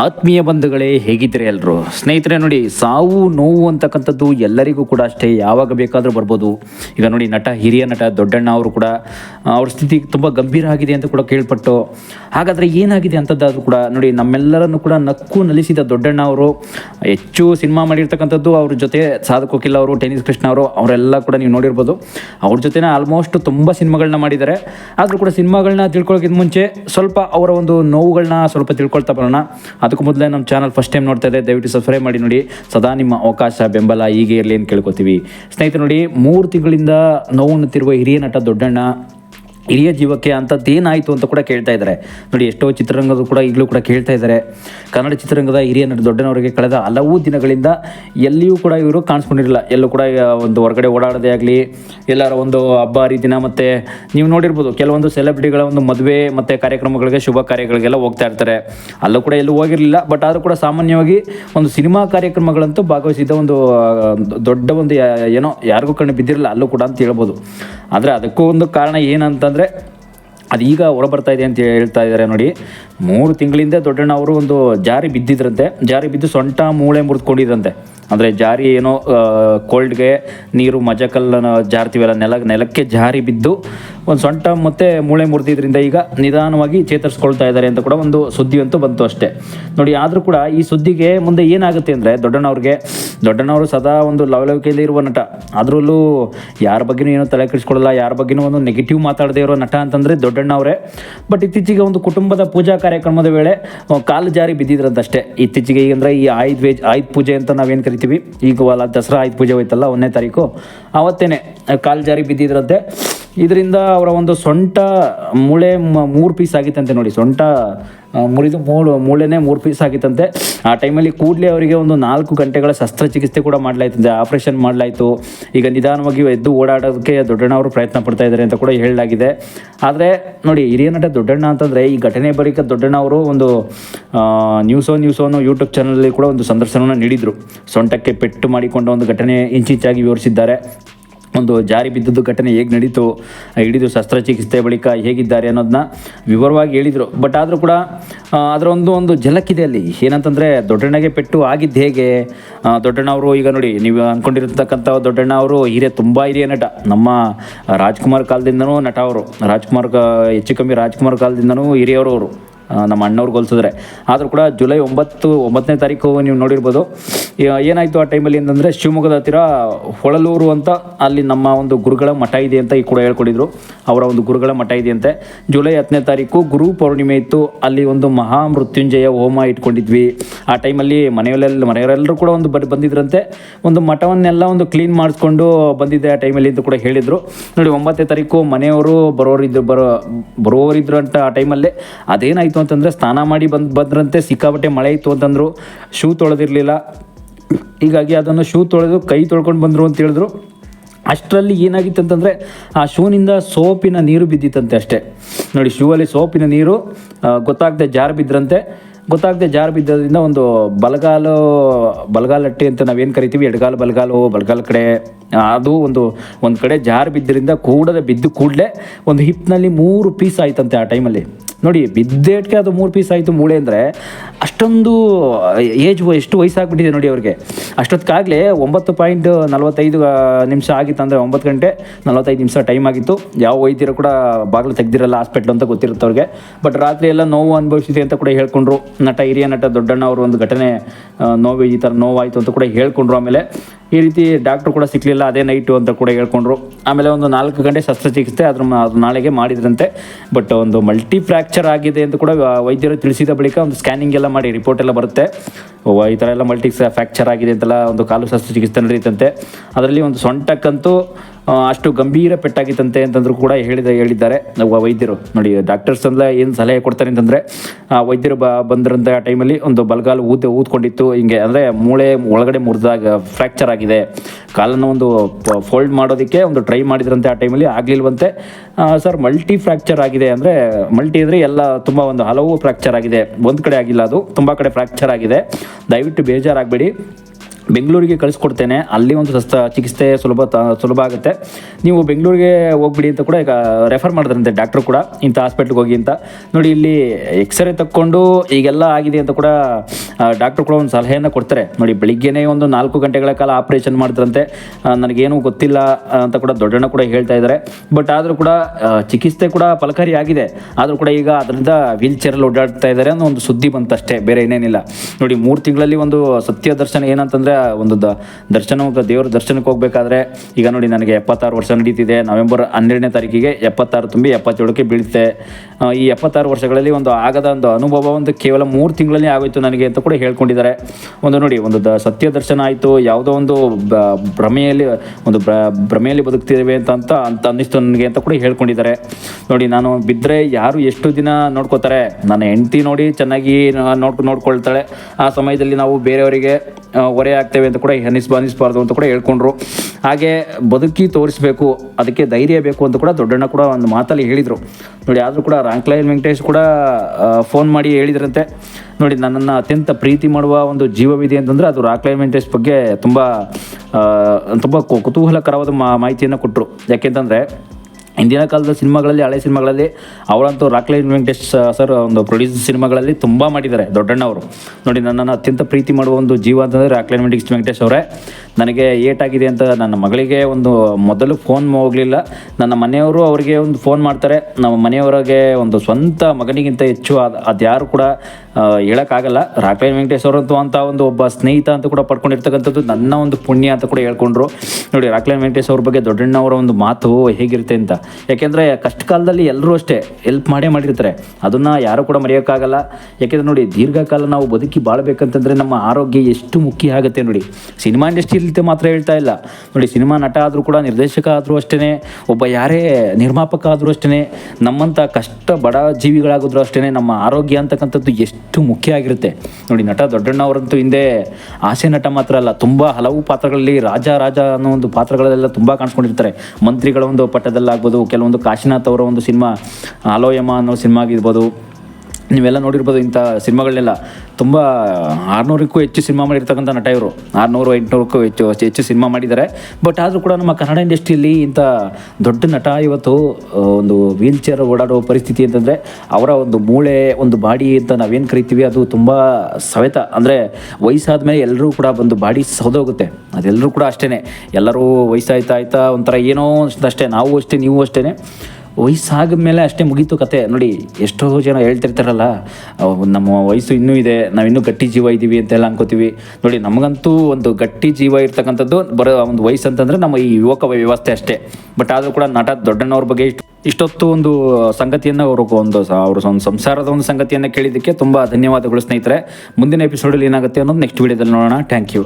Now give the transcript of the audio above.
ಆತ್ಮೀಯ ಬಂಧುಗಳೇ ಹೇಗಿದ್ರೆ ಎಲ್ಲರೂ ಸ್ನೇಹಿತರೆ, ನೋಡಿ, ಸಾವು, ನೋವು ಅಂತಕ್ಕಂಥದ್ದು ಎಲ್ಲರಿಗೂ ಕೂಡ ಅಷ್ಟೇ. ಯಾವಾಗ ಬೇಕಾದರೂ ಬರ್ಬೋದು. ಈಗ ನೋಡಿ, ನಟ, ಹಿರಿಯ ನಟ ದೊಡ್ಡಣ್ಣ ಅವರು ಕೂಡ ಅವ್ರ ಸ್ಥಿತಿ ತುಂಬ ಗಂಭೀರ ಆಗಿದೆ ಅಂತ ಕೂಡ ಕೇಳ್ಪಟ್ಟು, ಹಾಗಾದರೆ ಏನಾಗಿದೆ ಅಂಥದ್ದಾದರೂ ಕೂಡ, ನೋಡಿ, ನಮ್ಮೆಲ್ಲರನ್ನು ಕೂಡ ನಕ್ಕು ನಲಿಸಿದ ದೊಡ್ಡಣ್ಣ ಅವರು, ಹೆಚ್ಚು ಸಿನಿಮಾ ಮಾಡಿರ್ತಕ್ಕಂಥದ್ದು ಅವ್ರ ಜೊತೆ ಸಾಧು ಕೋಕಿಲ್ ಅವರು, ಟೆನಿಸ್ ಕೃಷ್ಣ ಅವರು, ಅವರೆಲ್ಲ ಕೂಡ ನೀವು ನೋಡಿರ್ಬೋದು. ಅವ್ರ ಜೊತೆನೇ ಆಲ್ಮೋಸ್ಟ್ ತುಂಬ ಸಿನಿಮಾಗಳನ್ನ ಮಾಡಿದ್ದಾರೆ. ಆದರೂ ಕೂಡ ಸಿನಿಮಾಗಳನ್ನ ತಿಳ್ಕೊಳ್ಳೋಕ್ಕಿಂತ ಮುಂಚೆ ಸ್ವಲ್ಪ ಅವರ ಒಂದು ನೋವುಗಳನ್ನ ಸ್ವಲ್ಪ ತಿಳ್ಕೊಳ್ತಾ ಬರೋಣ. ಅದಕ್ಕೂ ಮೊದಲೇ ನಮ್ಮ ಚಾನಲ್ ಫಸ್ಟ್ ಟೈಮ್ ನೋಡ್ತಾ ಇದೆ ದಯವಿಟ್ಟು ಸಬ್ಸ್ಕ್ರೈಬ್ ಮಾಡಿ ನೋಡಿ. ಸದಾ ನಿಮ್ಮ ಅವಕಾಶ, ಬೆಂಬಲ ಹೀಗೆ ಇರಲಿ ಅಂತ ಕೇಳ್ಕೊತೀವಿ. ಸ್ನೇಹಿತರು ನೋಡಿ, ಮೂರು ತಿಂಗಳಿಂದ ನೋವುನ್ನುತ್ತಿರುವ ಹಿರಿಯ ನಟ ದೊಡ್ಡಣ್ಣ ಹಿರಿಯ ಜೀವಕ್ಕೆ ಅಂಥದ್ದೇನಾಯಿತು ಅಂತ ಕೂಡ ಕೇಳ್ತಾ ಇದ್ದಾರೆ. ನೋಡಿ, ಎಷ್ಟೋ ಚಿತ್ರರಂಗದ ಕೂಡ ಈಗಲೂ ಕೂಡ ಕೇಳ್ತಾ ಇದ್ದಾರೆ. ಕನ್ನಡ ಚಿತ್ರರಂಗದ ಹಿರಿಯ ನಟ ದೊಡ್ಡನವರಿಗೆ ಕಳೆದ ಹಲವು ದಿನಗಳಿಂದ ಎಲ್ಲಿಯೂ ಕೂಡ ಇವರು ಕಾಣಿಸ್ಕೊಂಡಿರಲಿಲ್ಲ. ಎಲ್ಲೂ ಕೂಡ ಒಂದು ಹೊರಗಡೆ ಓಡಾಡೋದೇ ಆಗಲಿ, ಎಲ್ಲರ ಒಂದು ಹಬ್ಬ ಹರಿದಿನ ಮತ್ತು ನೀವು ನೋಡಿರ್ಬೋದು, ಕೆಲವೊಂದು ಸೆಲೆಬ್ರಿಟಿಗಳ ಒಂದು ಮದುವೆ ಮತ್ತು ಕಾರ್ಯಕ್ರಮಗಳಿಗೆ ಶುಭ ಕಾರ್ಯಗಳಿಗೆಲ್ಲ ಹೋಗ್ತಾ ಇರ್ತಾರೆ. ಅಲ್ಲೂ ಕೂಡ ಎಲ್ಲೂ ಹೋಗಿರಲಿಲ್ಲ ಬಟ್ ಆದರೂ ಕೂಡ ಸಾಮಾನ್ಯವಾಗಿ ಒಂದು ಸಿನಿಮಾ ಕಾರ್ಯಕ್ರಮಗಳಂತೂ ಭಾಗವಹಿಸಿದ ಒಂದು ದೊಡ್ಡ ಒಂದು ಏನೋ ಯಾರಿಗೂ ಕಣ್ಣು ಬಿದ್ದಿರಲಿಲ್ಲ, ಅಲ್ಲೂ ಕೂಡ ಅಂತ ಹೇಳ್ಬೋದು. ಆದರೆ ಅದಕ್ಕೂ ಒಂದು ಕಾರಣ ಏನಂತಂದರೆ ಅದು ಈಗ ಹೊರಬರ್ತಾ ಇದೆ ಅಂತ ಹೇಳ್ತಾ ಇದ್ದಾರೆ ನೋಡಿ. ಮೂರು ತಿಂಗಳಿಂದ ದೊಡ್ಡಣ್ಣ ಅವರು ಒಂದು ಜಾರಿ ಬಿದ್ದಿದ್ರಂತೆ. ಜಾರಿ ಬಿದ್ದು ಸೊಂಟ ಮೂಳೆ ಮುರಿದುಕೊಂಡಿದ್ರಂತೆ. ಅಂದರೆ ಜಾರಿ ಏನೋ ಕೋಲ್ಡ್ಗೆ ನೀರು, ಮಜಕಲ್ಲನ ಜಾರ್ತೀವಲ್ಲ ನೆಲ, ನೆಲಕ್ಕೆ ಜಾರಿ ಬಿದ್ದು ಒಂದು ಸೊಂಟ ಮತ್ತು ಮೂಳೆ ಮುರಿದಿದ್ರಿಂದ ಈಗ ನಿಧಾನವಾಗಿ ಚೇತರಿಸ್ಕೊಳ್ತಾ ಇದ್ದಾರೆ ಅಂತ ಕೂಡ ಒಂದು ಸುದ್ದಿ ಅಂತೂ ಬಂತು ಅಷ್ಟೇ. ನೋಡಿ, ಆದರೂ ಕೂಡ ಈ ಸುದ್ದಿಗೆ ಮುಂದೆ ಏನಾಗುತ್ತೆ ಅಂದರೆ ದೊಡ್ಡಣ್ಣವ್ರಿಗೆ ದೊಡ್ಡಣ್ಣವರು ಸದಾ ಒಂದು ಲವಲವಿಕೆಯಲ್ಲಿ ಇರುವ ನಟ. ಅದರಲ್ಲೂ ಯಾರ ಬಗ್ಗೆನೂ ಏನೋ ತಲೆ ಕೆಡಿಸ್ಕೊಳ್ಳಲ್ಲ ಯಾರ ಬಗ್ಗೆನೂ ಒಂದು ನೆಗೆಟಿವ್ ಮಾತಾಡದೇ ಇರೋ ನಟ ಅಂತಂದರೆ ದೊಡ್ಡಣ್ಣ ಅವರೇ ಬಟ್ ಇತ್ತೀಚೆಗೆ ಒಂದು ಕುಟುಂಬದ ಪೂಜಾ ಕಾರ್ಯಕ್ರಮದ ವೇಳೆ ಕಾಲು ಜಾರಿ ಬಿದ್ದಿದ್ರಂತಷ್ಟೇ. ಇತ್ತೀಚೆಗೆ ಈಗ ಅಂದರೆ ಈ ಆಯುಧ ವೇಜ್, ಆಯುಧ ಪೂಜೆ ಅಂತ ನಾವೇನು ಕರಿತೀವಿ? ಈಗ ವಾಲ ದಸರಾ ಆಯುಧ ಪೂಜೆ ಹೋಯ್ತಲ್ಲ, ಒಂದನೇ ತಾರೀಕು. ಅವತ್ತೇನೆ ಕಾಲು ಜಾರಿ ಬಿದ್ದಿದ್ರಂತೆ. ಇದರಿಂದ ಅವರ ಒಂದು ಸೊಂಟ ಮೂಳೆ ಮೂರು ಪೀಸ್ ಆಗಿತ್ತಂತೆ ನೋಡಿ. ಸೊಂಟ ಮುರಿದು ಮೂಳು, ಮೂಳೆನೇ ಮೂರು ಪೀಸ್ ಆಗಿತ್ತಂತೆ. ಆ ಟೈಮಲ್ಲಿ ಕೂಡಲೇ ಅವರಿಗೆ ಒಂದು ನಾಲ್ಕು ಗಂಟೆಗಳ ಶಸ್ತ್ರಚಿಕಿತ್ಸೆ ಕೂಡ ಮಾಡಲಾಯ್ತಂತೆ. ಆಪ್ರೇಷನ್ ಮಾಡಲಾಯಿತು. ಈಗ ನಿಧಾನವಾಗಿ ಎದ್ದು ಓಡಾಡೋದಕ್ಕೆ ದೊಡ್ಡಣ್ಣ ಅವರು ಪ್ರಯತ್ನ ಪಡ್ತಾ ಇದ್ದಾರೆ ಅಂತ ಕೂಡ ಹೇಳಲಾಗಿದೆ. ಆದರೆ ನೋಡಿ, ಹಿರಿಯ ನಟ ದೊಡ್ಡಣ್ಣ ಅಂತಂದರೆ ಈ ಘಟನೆ ಬಳಿಕ ದೊಡ್ಡಣ್ಣ ಅವರು ಒಂದು ನ್ಯೂಸೋ ನ್ಯೂಸೋ ಯೂಟ್ಯೂಬ್ ಚಾನಲಲ್ಲಿ ಕೂಡ ಒಂದು ಸಂದರ್ಶನವನ್ನು ನೀಡಿದರು. ಸೊಂಟಕ್ಕೆ ಪೆಟ್ಟು ಮಾಡಿಕೊಂಡ ಒಂದು ಘಟನೆ ಇಂಚಿಂಚಾಗಿ ವಿವರಿಸಿದ್ದಾರೆ. ಒಂದು ಜಾರಿ ಬಿದ್ದದ್ದು ಘಟನೆ ಹೇಗೆ ನಡೀತು ಹಿಡಿದು ಶಸ್ತ್ರಚಿಕಿತ್ಸೆ ಬಳಿಕ ಹೇಗಿದ್ದಾರೆ ಅನ್ನೋದನ್ನ ವಿವರವಾಗಿ ಹೇಳಿದರು. ಬಟ್ ಆದರೂ ಕೂಡ ಅದರ ಒಂದು ಒಂದು ಝಲಕ್ಕಿದೆ ಅಲ್ಲಿ. ಏನಂತಂದರೆ, ದೊಡ್ಡಣ್ಣಗೆ ಪೆಟ್ಟು ಆಗಿದ್ದು ಹೇಗೆ? ದೊಡ್ಡಣ್ಣ ಅವರು ಈಗ ನೋಡಿ, ನೀವು ಅಂದ್ಕೊಂಡಿರ್ತಕ್ಕಂಥ ದೊಡ್ಡಣ್ಣ ಅವರು ಹಿರಿಯ ತುಂಬ ಹಿರಿಯ ನಟ. ನಮ್ಮ ರಾಜ್ಕುಮಾರ್ ಕಾಲದಿಂದನೂ ನಟ ಅವರು. ರಾಜ್ಕುಮಾರ್ ಹೆಚ್ಚು ಕಮ್ಮಿ ರಾಜ್ಕುಮಾರ್ ಕಾಲದಿಂದನೂ ಹಿರಿಯವರು ಅವರು. ನಮ್ಮ ಅಣ್ಣವ್ರು ಹೋಲಿಸಿದ್ರೆ ಆದರೂ ಕೂಡ ಜುಲೈ ಒಂಬತ್ತು, ಒಂಬತ್ತನೇ ತಾರೀಕು ನೀವು ನೋಡಿರ್ಬೋದು. ಏನಾಯಿತು ಆ ಟೈಮಲ್ಲಿ ಅಂತಂದರೆ ಶಿವಮೊಗ್ಗದ ಹತ್ತಿರ ಹೊಳಲೂರು ಅಂತ ಅಲ್ಲಿ ನಮ್ಮ ಒಂದು ಗುರುಗಳ ಮಠ ಇದೆ ಅಂತ ಈ ಕೂಡ ಹೇಳ್ಕೊಂಡಿದ್ರು. ಅವರ ಒಂದು ಗುರುಗಳ ಮಠ ಇದೆಯಂತೆ ಜುಲೈ ಹತ್ತನೇ ತಾರೀಕು ಗುರು ಪೌರ್ಣಿಮೆ ಇತ್ತು. ಅಲ್ಲಿ ಒಂದು ಮಹಾ ಮೃತ್ಯುಂಜಯ ಹೋಮ ಇಟ್ಕೊಂಡಿದ್ವಿ. ಆ ಟೈಮಲ್ಲಿ ಮನೆಯಲ್ಲೆಲ್ಲ ಮನೆಯವರೆಲ್ಲರೂ ಕೂಡ ಒಂದು ಬಟ್ ಬಂದಿದ್ರಂತೆ. ಒಂದು ಮಠವನ್ನೆಲ್ಲ ಒಂದು ಕ್ಲೀನ್ ಮಾಡಿಸ್ಕೊಂಡು ಬಂದಿದ್ದೆ ಆ ಟೈಮಲ್ಲಿ ಅಂತ ಕೂಡ ಹೇಳಿದರು. ನೋಡಿ, ಒಂಬತ್ತನೇ ತಾರೀಕು ಮನೆಯವರು ಬರೋರಿದ್ರು, ಬರೋ, ಬರೋರಿದ್ರು ಅಂತ ಆ ಟೈಮಲ್ಲೇ ಅದೇನಾಯಿತು ಅಂತಂದರೆ ಸ್ನಾನ ಮಾಡಿ ಬಂದು ಬಂದ್ರಂತೆ, ಸಿಕ್ಕಾಪಟ್ಟೆ ಮಳೆ ಇತ್ತು ಅಂತಂದರು, ಶೂ ತೊಳೆದಿರಲಿಲ್ಲ. ಹೀಗಾಗಿ ಅದನ್ನು ಶೂ ತೊಳೆದು ಕೈ ತೊಳ್ಕೊಂಡು ಬಂದರು ಅಂತ ಹೇಳಿದ್ರು. ಅಷ್ಟರಲ್ಲಿ ಏನಾಗಿತ್ತು ಅಂತಂದರೆ, ಆ ಶೂನಿಂದ ಸೋಪಿನ ನೀರು ಬಿದ್ದಿತ್ತಂತೆ ಅಷ್ಟೇ. ನೋಡಿ, ಶೂವಲ್ಲಿ ಸೋಪಿನ ನೀರು ಗೊತ್ತಾಗದೆ ಜಾರು ಬಿದ್ದರಂತೆ ಗೊತ್ತಾಗದೆ ಜಾರು ಬಿದ್ದರಿಂದ ಒಂದು ಬಲಗಾಲು ಬಲಗಾಲಟ್ಟಿ ಅಂತ ನಾವೇನು ಕರಿತೀವಿ, ಎಡಗಾಲು, ಬಲಗಾಲು, ಬಲಗಾಲ ಕಡೆ, ಅದು ಒಂದು ಒಂದು ಕಡೆ ಜಾರು ಬಿದ್ದರಿಂದ ಕೂಡದೆ ಬಿದ್ದು ಕೂಡಲೇ ಒಂದು ಹಿಪ್ನಲ್ಲಿ ಮೂರು ಪೀಸ್ ಆಯ್ತಂತೆ ಆ ಟೈಮಲ್ಲಿ ನೋಡಿ ಬಿದ್ದೇಟ್ಗೆ ಅದು ಮೂರು ಪೀಸ್ ಆಯಿತು ಮೂಳೆ ಅಂದರೆ ಅಷ್ಟೊಂದು ಏಜ್ ಎಷ್ಟು ವಯಸ್ಸಾಗ್ಬಿಟ್ಟಿದೆ ನೋಡಿ ಅವ್ರಿಗೆ. ಅಷ್ಟೊತ್ತಿಗಾಗಲೇ ಒಂಬತ್ತು ಪಾಯಿಂಟ್ ನಲವತ್ತೈದು ನಿಮಿಷ ಆಗಿತ್ತು ಅಂದರೆ ಒಂಬತ್ತು ಗಂಟೆ ನಲವತ್ತೈದು ನಿಮಿಷ ಟೈಮ್ ಆಗಿತ್ತು. ಯಾವ ವೈದ್ಯರು ಕೂಡ ಬಾಗಿಲು ತೆಗ್ದಿರಲ್ಲ ಹಾಸ್ಪಿಟ್ಲ್ ಅಂತ ಗೊತ್ತಿರುತ್ತೆ ಅವ್ರಿಗೆ. ಬಟ್ ರಾತ್ರಿ ಎಲ್ಲ ನೋವು ಅನುಭವಿಸಿದೆ ಅಂತ ಕೂಡ ಹೇಳ್ಕೊಂಡ್ರು. ನಟ ಹಿರಿಯ ನಟ ದೊಡ್ಡಣ್ಣ ಅವರು ಒಂದು ಘಟನೆ ನೋವು ಈ ಥರ ನೋವಾಯಿತು ಅಂತ ಕೂಡ ಹೇಳ್ಕೊಂಡ್ರು ಆಮೇಲೆ. ಈ ರೀತಿ ಡಾಕ್ಟ್ರು ಕೂಡ ಸಿಕ್ಕಲಿಲ್ಲ ಅದೇ ನೈಟು ಅಂತ ಕೂಡ ಹೇಳ್ಕೊಂಡ್ರು. ಆಮೇಲೆ ಒಂದು ನಾಲ್ಕು ಗಂಟೆ ಶಸ್ತ್ರಚಿಕಿತ್ಸೆ ಅದ್ರ ನಾಳೆಗೆ ಮಾಡಿದ್ರಂತೆ. ಬಟ್ ಒಂದು ಮಲ್ಟಿ ಫ್ರ್ಯಾಕ್ಚರ್ ಆಗಿದೆ ಅಂತ ಕೂಡ ವೈದ್ಯರು ತಿಳಿಸಿದ ಬಳಿಕ ಒಂದು ಸ್ಕ್ಯಾನಿಂಗ್ ಎಲ್ಲ ಮಾಡಿ ರಿಪೋರ್ಟ್ ಎಲ್ಲ ಬರುತ್ತೆ. ಈ ಥರ ಎಲ್ಲ ಮಲ್ಟಿ ಫ್ರ್ಯಾಕ್ಚರ್ ಆಗಿದೆ ಅಂತೆಲ್ಲ ಒಂದು ಕಾಲು ಶಸ್ತ್ರಚಿಕಿತ್ಸೆ ನಡೆಯುತ್ತಂತೆ ಅದರಲ್ಲಿ ಒಂದು ಸೊಂಟಕ್ಕಂತೂ ಅಷ್ಟು ಗಂಭೀರ ಪೆಟ್ಟಾಗಿತ್ತಂತೆ ಅಂತಂದ್ರು ಕೂಡ ಹೇಳಿದ ಹೇಳಿದ್ದಾರೆ. ವೈದ್ಯರು, ನೋಡಿ ಡಾಕ್ಟರ್ಸ್ ಅಂದ್ರೆ ಏನು ಸಲಹೆ ಕೊಡ್ತಾರೆ ಅಂತಂದರೆ ವೈದ್ಯರು ಬ, ಬಂದ್ರಂತ ಆ ಟೈಮಲ್ಲಿ ಒಂದು ಬಲಗಾಲು ಊತ ಊದ್ಕೊಂಡಿತ್ತು. ಹಿಂಗೆ ಅಂದರೆ ಮೂಳೆ ಒಳಗಡೆ ಮುರಿದಾಗ ಫ್ರ್ಯಾಕ್ಚರ್ ಆಗಿದೆ. ಕಾಲನ್ನು ಒಂದು ಫೋಲ್ಡ್ ಮಾಡೋದಕ್ಕೆ ಒಂದು ಟ್ರೈ ಮಾಡಿದ್ರಂತೆ ಆ ಟೈಮಲ್ಲಿ ಆಗಲಿಲ್ವಂತೆ. ಸರ್ ಮಲ್ಟಿ ಫ್ರ್ಯಾಕ್ಚರ್ ಆಗಿದೆ ಅಂದರೆ ಮಲ್ಟಿ ಅಂದರೆ ಎಲ್ಲ ತುಂಬ ಒಂದು ಹಲವು ಫ್ರ್ಯಾಕ್ಚರ್ ಆಗಿದೆ. ಒಂದು ಕಡೆ ಆಗಿಲ್ಲ ಅದು, ತುಂಬ ಕಡೆ ಫ್ರ್ಯಾಕ್ಚರ್ ಆಗಿದೆ. ದಯವಿಟ್ಟು ಬೇಜಾರಾಗಬೇಡಿ. ಬೆಂಗಳೂರಿಗೆ ಕಳಿಸ್ಕೊಡ್ತೇನೆ. ಅಲ್ಲಿ ಒಂದು ಸಸ್ತ ಚಿಕಿತ್ಸೆ ಸುಲಭ ಸುಲಭ ಆಗುತ್ತೆ. ನೀವು ಬೆಂಗಳೂರಿಗೆ ಹೋಗ್ಬಿಡಿ ಅಂತ ಕೂಡ ಈಗ ರೆಫರ್ ಮಾಡಿದ್ರಂತೆ ಡಾಕ್ಟ್ರು ಕೂಡ, ಇಂಥ ಹಾಸ್ಪಿಟ್ಲಿಗೆ ಹೋಗಿ ಅಂತ. ನೋಡಿ, ಇಲ್ಲಿ ಎಕ್ಸ್ರೇ ತಕ್ಕೊಂಡು ಈಗೆಲ್ಲ ಆಗಿದೆ ಅಂತ ಕೂಡ ಡಾಕ್ಟ್ರು ಕೂಡ ಒಂದು ಸಲಹೆಯನ್ನು ಕೊಡ್ತಾರೆ. ನೋಡಿ, ಬೆಳಿಗ್ಗೆನೇ ಒಂದು ನಾಲ್ಕು ಗಂಟೆಗಳ ಕಾಲ ಆಪ್ರೇಷನ್ ಮಾಡಿದ್ರಂತೆ. ನನಗೇನು ಗೊತ್ತಿಲ್ಲ ಅಂತ ಕೂಡ ದೊಡ್ಡಣ್ಣ ಕೂಡ ಹೇಳ್ತಾ ಇದ್ದಾರೆ. ಬಟ್ ಆದರೂ ಕೂಡ ಚಿಕಿತ್ಸೆ ಕೂಡ ಫಲಕಾರಿ ಆಗಿದೆ. ಆದರೂ ಕೂಡ ಈಗ ಅದರಿಂದ ವೀಲ್ ಚೇರಲ್ಲಿ ಓಡಾಡ್ತಾ ಇದ್ದಾರೆ ಅನ್ನೋ ಒಂದು ಸುದ್ದಿ ಬಂತಷ್ಟೇ, ಬೇರೆ ಏನೇನಿಲ್ಲ. ನೋಡಿ, ಮೂರು ತಿಂಗಳಲ್ಲಿ ಒಂದು ಸತ್ಯ ದರ್ಶನ ಏನಂತಂದರೆ ಒಂದು ದ, ದರ್ಶನ ದೇವರ ದರ್ಶನಕ್ಕೆ ಹೋಗಬೇಕಾದ್ರೆ, ಈಗ ನೋಡಿ ನನಗೆ ಎಪ್ಪತ್ತಾರು ವರ್ಷ ನಡೀತಿದೆ. ನವೆಂಬರ್ ಹನ್ನೆರಡನೇ ತಾರೀಕಿಗೆ ಎಪ್ಪತ್ತಾರು ತುಂಬಿ ಎಪ್ಪತ್ತೇಳಕ್ಕೆ ಬೀಳುತ್ತೆ. ಈ ಎಪ್ಪತ್ತಾರು ವರ್ಷಗಳಲ್ಲಿ ಒಂದು ಆಗದ ಒಂದು ಅನುಭವ ಒಂದು ಕೇವಲ ಮೂರು ತಿಂಗಳಲ್ಲಿ ಆಗೋಯ್ತು ನನಗೆ ಅಂತ ಕೂಡ ಹೇಳ್ಕೊಂಡಿದ್ದಾರೆ. ಒಂದು ನೋಡಿ, ಒಂದು ದ, ಸತ್ಯ ದರ್ಶನ ಆಯಿತು. ಯಾವುದೋ ಒಂದು ಭ್ರಮೆಯಲ್ಲಿ ಒಂದು ಭ್ರಮೆಯಲ್ಲಿ ಬದುಕ್ತಿದ್ದೇವೆ ಅಂತ ಅಂತ ಅಂತ ಅನ್ನಿಸ್ತು ನನಗೆ ಅಂತ ಕೂಡ ಹೇಳ್ಕೊಂಡಿದ್ದಾರೆ. ನೋಡಿ, ನಾನು ಬಿದ್ದರೆ ಯಾರು ಎಷ್ಟು ದಿನ ನೋಡ್ಕೋತಾರೆ? ನನ್ನ ಹೆಂಡತಿ ನೋಡಿ ಚೆನ್ನಾಗಿ ನೋಡ್, ನೋಡ್ಕೊಳ್ತಾಳೆ. ಆ ಸಮಯದಲ್ಲಿ ನಾವು ಬೇರೆಯವರಿಗೆ ಹೊರೆ ಆಗ್ತೇವೆ ಅಂತ ಕೂಡ ಅನ್ನಿಸ್ ಅನಿಸ್ಬಾರ್ದು ಅಂತ ಕೂಡ ಹೇಳ್ಕೊಂಡ್ರು. ಹಾಗೆ ಬದುಕಿ ತೋರಿಸ್ಬೇಕು, ಅದಕ್ಕೆ ಧೈರ್ಯ ಬೇಕು ಅಂತ ಕೂಡ ದೊಡ್ಡಣ್ಣ ಕೂಡ ಒಂದು ಮಾತಲ್ಲಿ ಹೇಳಿದರು. ನೋಡಿ, ಆದರೂ ಕೂಡ ರಾಂಕ್ಲೈನ್ ವೆಂಕಟೇಶ್ ಕೂಡ ಫೋನ್ ಮಾಡಿ ಹೇಳಿದ್ರಂತೆ. ನೋಡಿ, ನನ್ನನ್ನು ಅತ್ಯಂತ ಪ್ರೀತಿ ಮಾಡುವ ಒಂದು ಜೀವವಿದೆ ಅಂತಂದರೆ ಅದು ರಾಕ್ಲೈನ್ ವೆಂಕಟೇಶ್ ಬಗ್ಗೆ ತುಂಬ ತುಂಬ ಕುತೂಹಲಕರವಾದ ಮಾಹಿತಿಯನ್ನು ಕೊಟ್ಟರು ಯಾಕೆಂತಂದರೆ ಇಂದಿನ ಕಾಲದ ಸಿನಿಮಾಗಳಲ್ಲಿ, ಹಳೆ ಸಿನಿಮಾಗಳಲ್ಲಿ ಅವರಂತೂ ರಾಕ್ಲೈನ್ ವೆಂಕಟೇಶ್ ಸರ್ ಒಂದು ಪ್ರೊಡ್ಯೂಸ್ ಸಿನಿಮಾಗಳಲ್ಲಿ ತುಂಬ ಮಾಡಿದ್ದಾರೆ ದೊಡ್ಡಣ್ಣ ಅವರು ನೋಡಿ ನನ್ನನ್ನು ಅತ್ಯಂತ ಪ್ರೀತಿ ಮಾಡುವ ಒಂದು ಜೀವ ಅಂತಂದರೆ ರಾಕ್ಲೈನ್ ವೆಂಕಟೇಶ್ ವೆಂಕಟೇಶ್ ಅವರೇ. ನನಗೆ ಏಟಾಗಿದೆ ಅಂತ ನನ್ನ ಮಗಳಿಗೆ ಒಂದು ಮೊದಲು ಫೋನ್ ಹೋಗಲಿಲ್ಲ. ನನ್ನ ಮನೆಯವರು ಅವರಿಗೆ ಒಂದು ಫೋನ್ ಮಾಡ್ತಾರೆ. ನಮ್ಮ ಮನೆಯವರಿಗೆ ಒಂದು ಸ್ವಂತ ಮಗನಿಗಿಂತ ಹೆಚ್ಚು ಅದು ಯಾರು ಕೂಡ ಹೇಳೋಕ್ಕಾಗಲ್ಲ. ರಾಕ್ ಲೈನ್ ವೆಂಕಟೇಶ್ ಅವರಂತೂ ಅಂತ ಒಂದು ಒಬ್ಬ ಸ್ನೇಹಿತ ಅಂತ ಕೂಡ ಪಡ್ಕೊಂಡಿರ್ತಕ್ಕಂಥದ್ದು ನನ್ನ ಒಂದು ಪುಣ್ಯ ಅಂತ ಕೂಡ ಹೇಳ್ಕೊಂಡ್ರು. ನೋಡಿ, ರಾಕ್ಲೈನ್ ವೆಂಕಟೇಶ್ ಅವ್ರ ಬಗ್ಗೆ ದೊಡ್ಡಣ್ಣ ಅವರ ಒಂದು ಮಾತು ಹೇಗಿರುತ್ತೆ ಅಂತ. ಯಾಕೆಂದರೆ ಕಷ್ಟ ಕಾಲದಲ್ಲಿ ಎಲ್ಲರೂ ಅಷ್ಟೇ ಎಲ್ಪ್ ಮಾಡೇ ಮಾಡಿರ್ತಾರೆ. ಅದನ್ನು ಯಾರು ಕೂಡ ಮರೆಯೋಕ್ಕಾಗಲ್ಲ. ಯಾಕೆಂದರೆ ನೋಡಿ, ದೀರ್ಘಕಾಲ ನಾವು ಬದುಕಿ ಬಾಳಬೇಕಂತಂದರೆ ನಮ್ಮ ಆರೋಗ್ಯ ಎಷ್ಟು ಮುಖ್ಯ ಆಗುತ್ತೆ ನೋಡಿ. ಸಿನಿಮಾ ಇಂಡಸ್ಟ್ರಿಯಲ್ಲಿ ಮಾತ್ರ ಹೇಳ್ತಾ ಇಲ್ಲ. ನೋಡಿ, ಸಿನಿಮಾ ನಟ ಆದರೂ ಕೂಡ ನಿರ್ದೇಶಕ ಆದರೂ ಅಷ್ಟೇ ಒಬ್ಬ ಯಾರೇ ನಿರ್ಮಾಪಕ ಆದರೂ ಅಷ್ಟೇ ನಮ್ಮಂಥ ಕಷ್ಟ ಬಡ ಜೀವಿಗಳಾಗಿದ್ರು ಅಷ್ಟೇ ನಮ್ಮ ಆರೋಗ್ಯ ಅಂತಕ್ಕಂಥದ್ದು ಎಷ್ಟು ಮುಖ್ಯ ಆಗಿರುತ್ತೆ. ನೋಡಿ, ನಟ ದೊಡ್ಡಣ್ಣ ಅವರಂತೂ ಹಿಂದೆ ಆಸೆ ನಟ ಮಾತ್ರ ಅಲ್ಲ, ತುಂಬ ಹಲವು ಪಾತ್ರಗಳಲ್ಲಿ ರಾಜ ರಾಜ ಅನ್ನೋ ಒಂದು ಪಾತ್ರಗಳಲ್ಲೆಲ್ಲ ತುಂಬ ಕಾಣಿಸ್ಕೊಂಡಿರ್ತಾರೆ. ಮಂತ್ರಿಗಳ ಒಂದು ಪಟ್ಟದಲ್ಲಾಗ್ಬೋದು ಕೆಲವೊಂದು ಕಾಶಿನಾಥ್ ಅವರ ಒಂದು ಸಿನಿಮಾ ಅಲೋಯಮ ಅನ್ನೋ ಸಿನಿಮಾ ಆಗಿರ್ಬೋದು ನೀವೆಲ್ಲ ನೋಡಿರ್ಬೋದು ಇಂಥ ಸಿನಿಮಾಗಳನ್ನೆಲ್ಲ. ತುಂಬ ಆರುನೂರಕ್ಕೂ ಹೆಚ್ಚು ಸಿನಿಮಾ ಮಾಡಿರ್ತಕ್ಕಂಥ ನಟ ಇವರು ಆರುನೂರು, ಎಂಟುನೂರಕ್ಕೂ ಹೆಚ್ಚು ಹೆಚ್ಚು ಸಿನಿಮಾ ಮಾಡಿದ್ದಾರೆ. ಬಟ್ ಆದರೂ ಕೂಡ ನಮ್ಮ ಕನ್ನಡ ಇಂಡಸ್ಟ್ರಿಯಲ್ಲಿ ಇಂಥ ದೊಡ್ಡ ನಟ ಇವತ್ತು ಒಂದು ವೀಲ್ ಚೇರ್ ಓಡಾಡೋ ಪರಿಸ್ಥಿತಿ ಅಂತಂದರೆ, ಅವರ ಒಂದು ಮೂಳೆ, ಒಂದು ಬಾಡಿ ಅಂತ ನಾವೇನು ಕರಿತೀವಿ, ಅದು ತುಂಬ ಸವೆತ. ಅಂದರೆ ವಯಸ್ಸಾದ ಮೇಲೆ ಎಲ್ಲರೂ ಕೂಡ ಒಂದು ಬಾಡಿ ಸೌದೋಗುತ್ತೆ. ಅದೆಲ್ಲರೂ ಕೂಡ ಅಷ್ಟೇ ಎಲ್ಲರೂ ವಯಸ್ಸಾಯ್ತಾ, ಆಯ್ತಾ ಒಂಥರ ಏನೋ ಅಷ್ಟೇ. ನಾವು ಅಷ್ಟೇ, ನೀವು ಅಷ್ಟೇ ವಯಸ್ಸಾದ ಮೇಲೆ ಅಷ್ಟೇ ಮುಗೀತು ಕತೆ. ನೋಡಿ, ಎಷ್ಟೋ ಜನ ಹೇಳ್ತಿರ್ತಾರಲ್ಲ ನಮ್ಮ ವಯಸ್ಸು ಇನ್ನೂ ಇದೆ ನಾವಿನ್ನೂ ಗಟ್ಟಿ ಜೀವ ಇದ್ದೀವಿ ಅಂತೆಲ್ಲ ಅನ್ಕೋತೀವಿ. ನೋಡಿ, ನಮಗಂತೂ ಒಂದು ಗಟ್ಟಿ ಜೀವ ಇರ್ತಕ್ಕಂಥದ್ದು ಬರೋ ಒಂದು ವಯಸ್ಸು ಅಂತಂದರೆ ನಮ್ಮ ಈ ಯುವಕ ವ್ಯವಸ್ಥೆ ಅಷ್ಟೇ. ಬಟ್ ಆದರೂ ಕೂಡ ನಟ ದೊಡ್ಡಣ್ಣವ್ರ ಬಗ್ಗೆ ಇಷ್ಟು, ಇಷ್ಟೊತ್ತು ಒಂದು ಸಂಗತಿಯನ್ನು ಅವರು ಒಂದು ಅವ್ರ ಒಂದು ಸಂಸಾರದ ಒಂದು ಸಂಗತಿಯನ್ನು ಕೇಳಿದ್ದಕ್ಕೆ ತುಂಬ ಧನ್ಯವಾದಗಳು ಸ್ನೇಹಿತರೆ. ಮುಂದಿನ ಎಪಿಸೋಡಲ್ಲಿ ಏನಾಗುತ್ತೆ ಅನ್ನೋದು ನೆಕ್ಸ್ಟ್ ವೀಡಿಯೋದಲ್ಲಿ ನೋಡೋಣ. Thank you